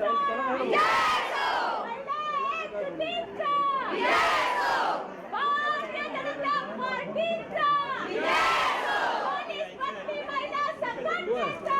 भारतीय जनता पार्टीचा पोलीस मंत्री महिला संघटनेचा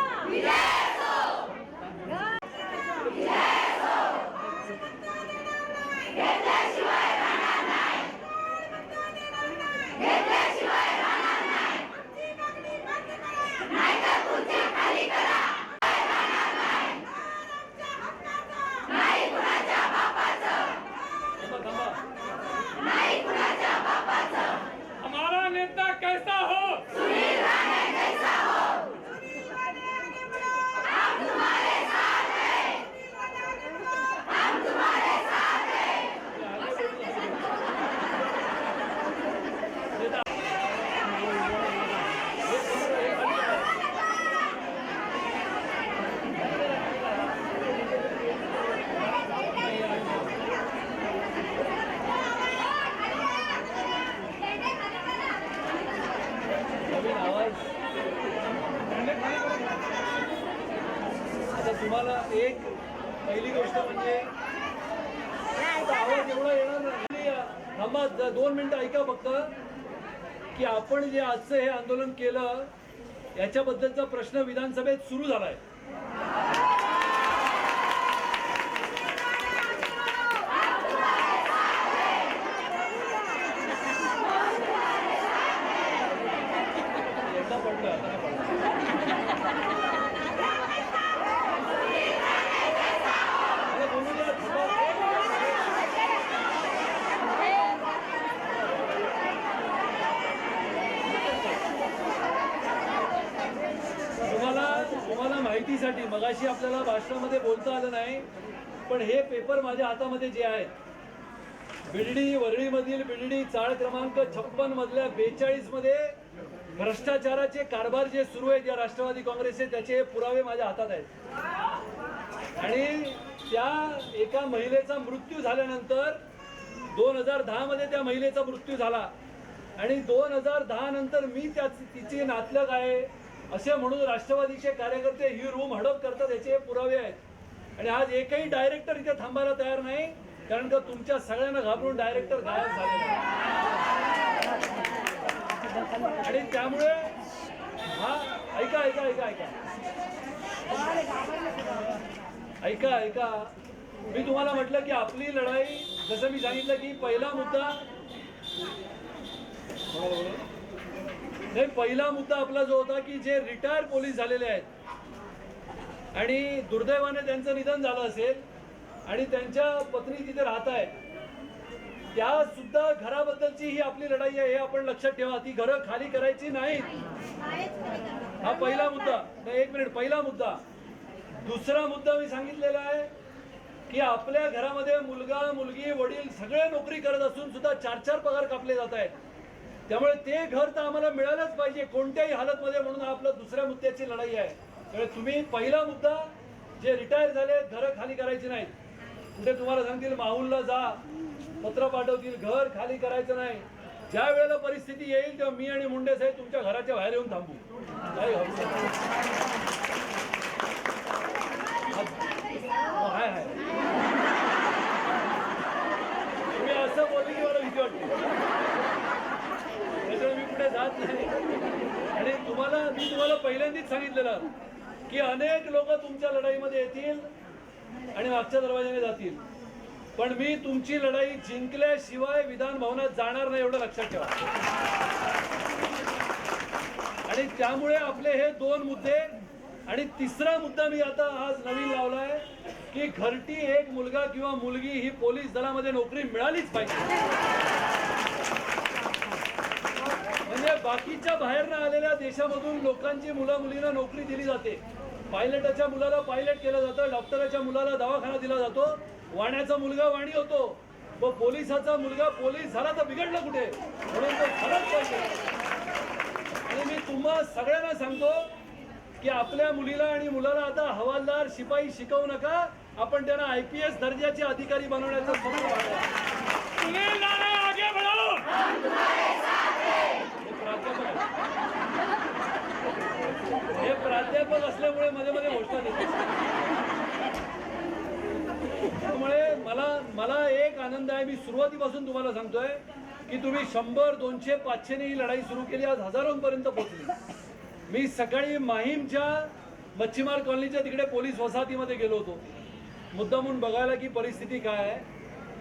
हमारा नेता कैसा हो नवीन आवाज आता तुम्हाला एक पहिली गोष्ट म्हणजे आता आवाज येणार नाही. थांबा दोन मिनिटं ऐका फक्त की आपण जे आजचं हे आंदोलन केलं याच्याबद्दलचा प्रश्न विधानसभेत सुरू झालाय. एकदा पडलं आता पडलं अरे बोलू द्या, थांबा. तुम्हाला तुम्हाला नाही मगाशी आपल्याला भाषणामध्ये बोलता आलं नाही पण हे पेपर माझ्या हातामध्ये जे आहेत बिडडी वरळीमधील बिडडी चाळ क्रमांक छप्पन मधल्या बेचाळीसमध्ये भ्रष्टाचाराचे कारभार जे सुरू आहेत या राष्ट्रवादी काँग्रेसचे त्याचे पुरावे माझ्या हातात आहेत. आणि त्या एका महिलेचा मृत्यू झाल्यानंतर दोन हजार दहा मध्ये त्या महिलेचा मृत्यू झाला. आणि दोन हजार दहा नंतर मी त्या तिची नातलग आहे. असे म्हणून राष्ट्रवादीचे कार्यकर्ते ही रूम हडप करतात याचे पुरावे आहेत. आणि आज एकही डायरेक्टर इथे थांबायला तयार नाही कारण का तुमच्या सगळ्यांना घाबरून डायरेक्टर गायब झाले. आणि त्यामुळे हा ऐका ऐका ऐका ऐका. ऐका ऐका. मी तुम्हाला म्हटलं की आपली लढाई जसं मी सांगितलं की पहिला मुद्दा नाही पहिला मुद्दा आपला जो होता की जे रिटायर पोलीस झालेले आहेत. आणि दुर्दैवाने त्यांचं निधन झालं असेल आणि त्यांच्या पत्नी तिथे राहत आहेत त्या सुद्धा घराबद्दलची ही आपली लढाई आहे हे आपण लक्षात ठेवा. ती घरं खाली करायची नाही हा पहिला मुद्दा. नाही एक मिनिट. पहिला मुद्दा. दुसरा मुद्दा मी सांगितलेला आहे की आपल्या घरामध्ये मुलगा मुलगी वडील सगळे नोकरी करत असून सुद्धा चार चार पगार कापले जात आहेत. त्यामुळे ते घर तर आम्हाला मिळालंच पाहिजे. कोणत्याही हालतमध्ये म्हणून आपला दुसऱ्या मुद्द्याची लढाई आहे. त्यामुळे तुम्ही पहिला मुद्दा जे रिटायर झाले घरं खाली करायची नाहीत कुठे तुम्हाला सांगतील माहुलला जा. पत्र पाठवतील घर खाली करायचं नाही. ज्या वेळेला परिस्थिती येईल तेव्हा मी आणि मुंडे साहेब तुमच्या घराच्या बाहेर येऊन थांबू काही घाबरू नका. हो, हाय हाय तुम्ही असं बोलले की मला भीती वाटते त्याच्यामुळे मी कुठे जात नाही आणि तुम्हाला मी तुम्हाला सांगितलेलं की अनेक लोक तुमच्या लढाईमध्ये येतील आणि मागच्या दरवाजाने जातील. पण मी तुमची लढाई जिंकल्याशिवाय विधान भवनात जाणार नाही एवढं लक्षात ठेवा. आणि त्यामुळे आपले हे दोन मुद्दे आणि तिसरा मुद्दा मी आता आज नवीन लावलाय की घरटी एक मुलगा किंवा मुलगी ही पोलीस दलामध्ये नोकरी मिळालीच पाहिजे. बाकीच्या बाहेरनं आलेल्या देशामधून लोकांची मुला मुलींना नोकरी दिली जाते. पायलटाच्या मुलाला पायलट केलं जातं डॉक्टराच्या मुलाला दवाखाना दिला जातो. वाण्याचा मुलगा वाणी होतो. व पोलिसाचा मुलगा पोलीस झाला तर बिघडला कुठे? म्हणून तो खरंच पाहिजे. आणि मी तुम्हा सगळ्यांना सांगतो की आपल्या मुलीला आणि मुलाला आता हवालदार शिपाई शिकवू नका. आपण त्यांना आय पी एस दर्जाचे अधिकारी बनवण्याचं स्वप्न पाहतो सुनील नाना आगे बढ़ो हे प्राध्यापक आहेत. हे प्राध्यापक असल्यामुळे मध्ये मध्ये घोषणा त्यामुळे मला एक आनंद आहे. मी सुरुवातीपासून तुम्हाला सांगतोय की तुम्ही शंभर दोनशे पाचशेने ही लढाई सुरू केली आज हजारोंपर्यंत पोहोचली. मी सकाळी माहीमच्या मच्छीमार कॉलनीच्या तिकडे पोलीस वसाहतीमध्ये गेलो होतो. मुद्दामून बघायला की परिस्थिती काय आहे.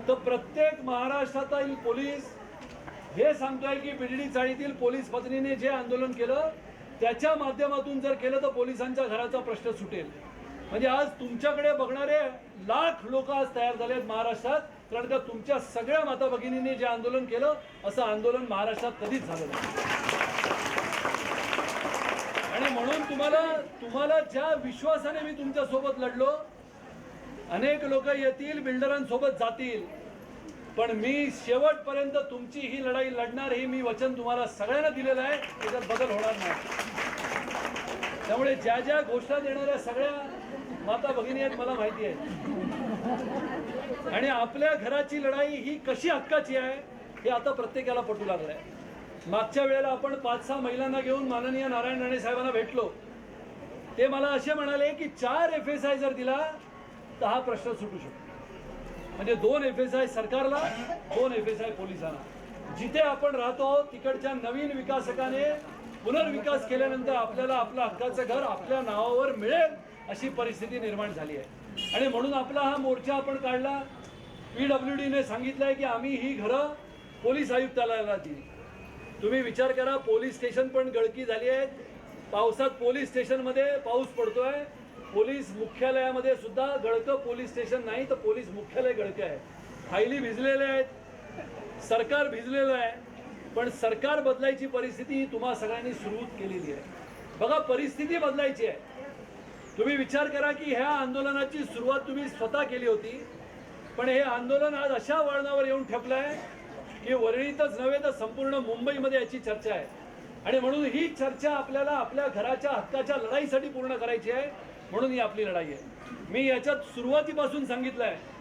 तर प्रत्येक महाराष्ट्रातील पोलीस हे सांगतोय की बिडडी चाळीतील पोलीस पत्नीने जे आंदोलन केलं त्याच्या माध्यमातून जर केलं तर पोलिसांच्या घराचा प्रश्न सुटेल. म्हणजे आज तुमच्याकडे बघणारे लाख लोक आज तयार झाले आहेत महाराष्ट्रात कारण का तुमच्या सगळ्या माता भगिनींनी जे आंदोलन केलं असं आंदोलन महाराष्ट्रात कधीच झालं नाही. आणि म्हणून तुम्हाला तुम्हाला ज्या विश्वासाने मी तुमच्यासोबत लढलो अनेक लोक येतील बिल्डरांसोबत जातील पण मी शेवटपर्यंत तुमची ही लढाई लढणार हे मी वचन तुम्हाला सगळ्यांना दिलेलं आहे. त्याच्यात बदल होणार नाही. त्यामुळे ज्या ज्या घोषणा देणाऱ्या सगळ्या माता भगिनी आहेत मला माहिती आहे. आणि आपल्या घराची लढाई ही कशी हक्काची आहे हे आता प्रत्येकाला पटू लागलं आहे मागच्या वेळेला आपण पाच सहा महिलांना घेऊन माननीय नारायण राणे साहेबांना भेटलो. ते मला असे म्हणाले की चार एफ एस आय जर दिला तर हा प्रश्न सुटू शकतो. म्हणजे दोन एफ एस आय सरकारला दोन एफ एस आय पोलिसांना. जिथे आपण राहतो तिकडच्या नवीन विकासकाने पुनर्विकास केल्यानंतर आपल्याला आपलं हक्काचं घर आपल्या नावावर मिळेल अशी परिस्थिती निर्माण झाली आहे. आणि म्हणून आपला हा मोर्चा आपण काढला. पी डब्ल्यू डीने सांगितलं आहे की आम्ही ही घरं पोलीस आयुक्तालयाला दिली. तुम्ही विचार करा पोलीस स्टेशन पण गळकी झाली आहेत. पावसात पोलीस स्टेशनमध्ये पाऊस पडतोय. पोलीस मुख्यालयामध्ये सुद्धा गळकं पोलीस स्टेशन नाही तर पोलीस मुख्यालय गळकं आहे. फायली भिजलेल्या आहेत सरकार भिजलेलं आहे पण सरकार बदलायची परिस्थिती तुम्हा सगळ्यांनी सुरू केलेली आहे. बघा परिस्थिती बदलायची आहे. तुम्ही विचार करा की ह्या आंदोलनाची सुरुवात तुम्ही स्वतः केली होती पण हे आंदोलन आज अशा वळणावर येऊन ठेपलं आहे की वरळीतच नव्हे तर संपूर्ण मुंबईमध्ये याची चर्चा आहे. आणि म्हणून ही चर्चा आपल्याला आपल्या घराच्या हक्काच्या लढाईसाठी पूर्ण करायची आहे. म्हणून ही आपली लढाई आहे. मी याच्यात सुरुवातीपासून सांगितलं आहे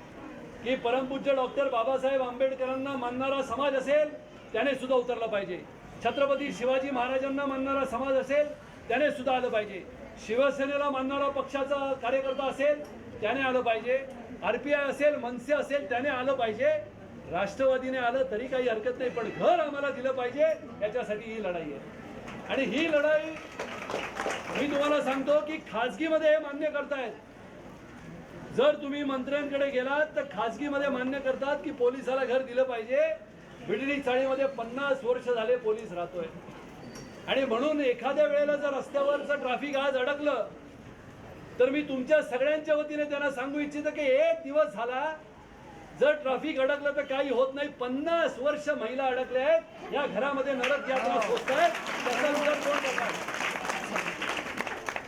की परमपूज्य डॉक्टर बाबासाहेब आंबेडकरांना मानणारा समाज असेल त्याने सुद्धा उतरला पाहिजे. छत्रपती शिवाजी महाराजांना मानणारा समाज असेल त्याने सुद्धा आलं पाहिजे. शिवसेनेला मानणारा पक्षाचा कार्यकर्ता असेल त्याने आलं पाहिजे. आर पी आय असेल मनसे असेल त्याने आलं पाहिजे. राष्ट्रवादीने आलं तरी काही हरकत नाही पण घर आम्हाला दिलं पाहिजे याच्यासाठी ही लढाई आहे. आणि ही लढाई मी तुम्हाला सांगतो की खाजगीमध्ये हे मान्य करतायत. जर तुम्ही मंत्र्यांकडे गेलात तर खाजगीमध्ये मान्य करतात की पोलिसाला घर दिलं पाहिजे. बिडली चाळीमध्ये पन्नास वर्ष झाले पोलीस राहतोय. आणि म्हणून एखाद्या वेळेला जर रस्त्यावरचं ट्रॅफिक आज अडकलं तर मी तुमच्या सगळ्यांच्या वतीने त्यांना सांगू इच्छितो की एक दिवस झाला जर ट्रॅफिक अडकलं तर काही होत नाही. पन्नास वर्ष महिला अडकल्या आहेत. या घरामध्ये नरक यात्रा होत आहेत. त्याचा विचार कोण करतात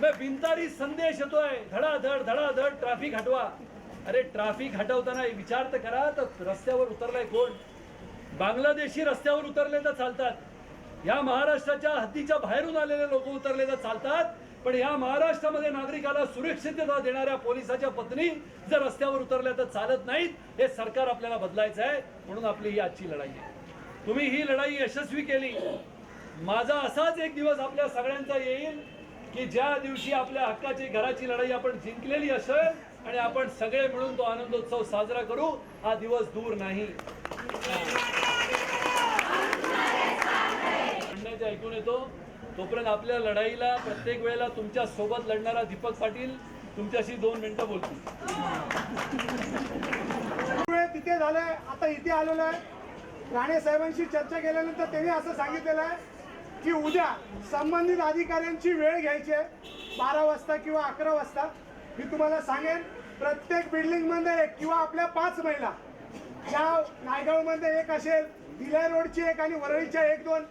मग बिनतारी संदेश येतोय धडाधड धडाधड ट्रॅफिक हटवा। अरे ट्रॅफिक हटवताना विचार तर करा तर रस्त्यावर उतरलाय कोण? बांगलादेशी रस्त्यावर उतरले तर चालतात. या महाराष्ट्राच्या हद्दीच्या बाहेरून आलेले लोक उतरले तर चालतात. पण या महाराष्ट्रामध्ये नागरिकाला सुरक्षितता देणाऱ्या पोलिसाच्या पत्नी जर रस्त्यावर उतरल्या तर चालत नाहीत हे सरकार आपल्याला बदलायचं आहे म्हणून आपली ही आजची लढाई आहे. तुम्ही ही लढाई यशस्वी केली. माझा असाच एक दिवस आपल्या सगळ्यांचा येईल. की ज्या दिवशी आपल्या हक्काची घराची लढाई आपण जिंकलेली असेल आणि आपण सगळे मिळून तो आनंदोत्सव साजरा करू हा दिवस दूर नाही. म्हणण्याचे ऐकून येतो तोपर्यंत आपल्या लढाईला प्रत्येक वेळेला तुमच्यासोबत लढणारा दीपक पाटील तुमच्याशी दोन मिनिटं बोलतो तिथे झालंय आता इथे आलेलो आहे. राणे साहेबांशी चर्चा केल्यानंतर त्यांनी असं सांगितलेलं आहे की उद्या संबंधित अधिकाऱ्यांची वेळ घ्यायची आहे. बारा वाजता किंवा अकरा वाजता. मी तुम्हाला सांगेन प्रत्येक बिल्डिंगमध्ये एक किंवा आपल्या पाच महिला. या नायगावमध्ये एक असेल दिल्या रोडची एक आणि वरळीच्या एक दोन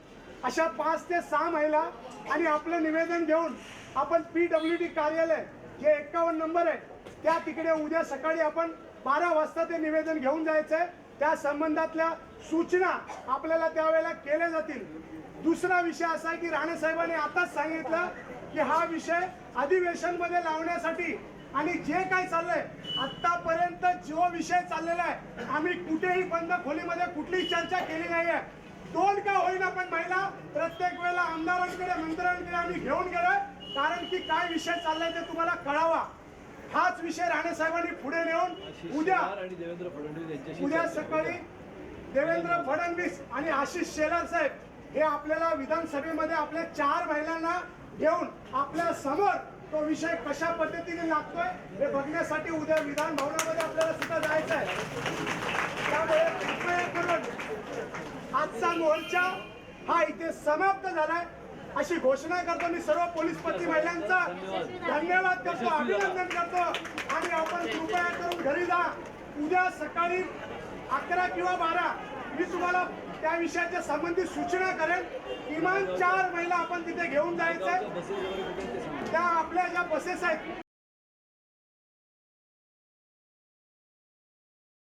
अशा पाच ते सहा महिला आणि आपलं निवेदन घेऊन आपण पी डब्ल्यू डी कार्यालय जे एक्कावन्न नंबर आहे त्या तिकडे उद्या सकाळी आपण बारा वाजता ते निवेदन घेऊन जायचं आहे त्या संबंधातल्या सूचना आपल्याला त्यावेळेला केल्या जातील. दुसरा विषय असा आहे की राणे साहेबांनी आताच सांगितलं की हा विषय अधिवेशनमध्ये लावण्यासाठी आणि जे काय चाललंय आतापर्यंत जो विषय चाललेला आहे आम्ही कुठेही बंद खोलीमध्ये कुठलीही चर्चा केली नाही आहे दोन का होईना पण महिला प्रत्येक वेळेला आमदारांकडे मंत्र्यांकडे आम्ही घेऊन गेलोय. कारण की काय विषय चाललाय ते तुम्हाला कळावा. हाच विषय राणे साहेबांनी पुढे नेऊन उद्या उद्या सकाळी. देवेंद्र फडणवीस आणि आशिष शेलार साहेब हे आपल्याला विधानसभेमध्ये आपल्या चार महिलांना घेऊन आपल्यासमोर तो विषय कशा पद्धतीने लागतोय हे बघण्यासाठी उद्या विधान भवनामध्ये आपल्याला सुद्धा जायचं आहे. त्यामुळे कृपया करून आजचा मोर्चा हा इथे समाप्त झालाय. अशी घोषणा करतो मी सर्व पोलीस पती महिलांचा. धन्यवाद करतो अभिनंदन करतो. आणि आपण कृपया करून घरी जा. उद्या सकाळी अकरा किंवा बारा मी तुम्हाला त्या विषयाच्या संबंधित सूचना करेल. किमान चार महिला आपण तिथे घेऊन जायचं त्या आपल्या ज्या बसेस आहेत